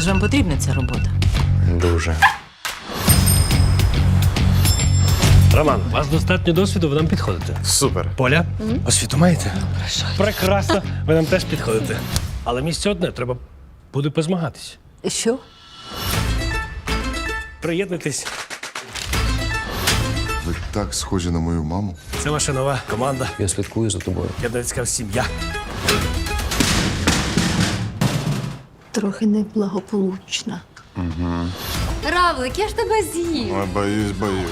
Але ж вам потрібна ця робота. Дуже. Роман, у вас достатньо досвіду, ви нам підходите. Супер. Поля, освіту маєте? Прекрасно, ви нам теж підходите. Але місце одне, треба буде позмагатись. Що? Приєднуйтесь. Ви так схожі на мою маму. Це ваша нова команда. Я слідкую за тобою. Ядовицька сім'я. Трохи неблагополучна. Равлик, я ж тебе з'їв. Ой, боюсь, боюсь.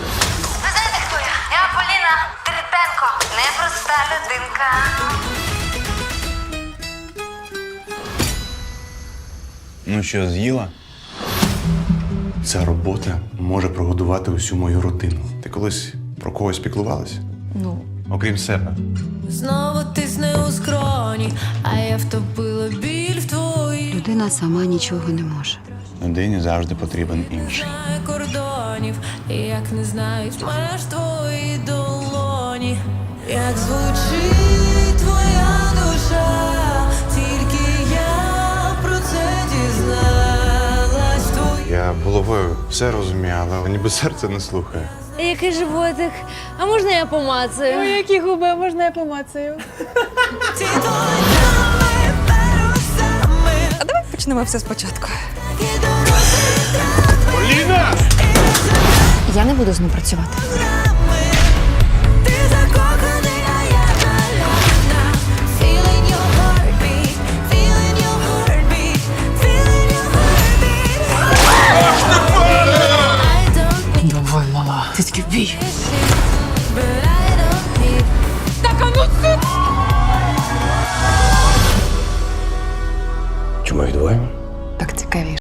Ви знаєте, хто я? Я Поліна Трипенко. Непроста людинка. Ну що, з'їла? Ця робота може прогодувати усю мою родину. Ти колись про когось піклувалася? Ну, Окрім себе. Знову тисне у скроні, а я втопила твоїй Людина сама нічого не може. Людині завжди потрібен інший. Кордонів, як не знають меж твої долоні, як звучить твоя душа, тільки я про це дізналась в твоїй Я головою все розумію, але ніби серце не слухає. Який животик? А можна я помацаю? які губи, можна я помацаю? Почнемо все спочатку. Я не буду з ним працювати. Ти закоханий, а я нальотна Чому їх двоє? так цікавіше.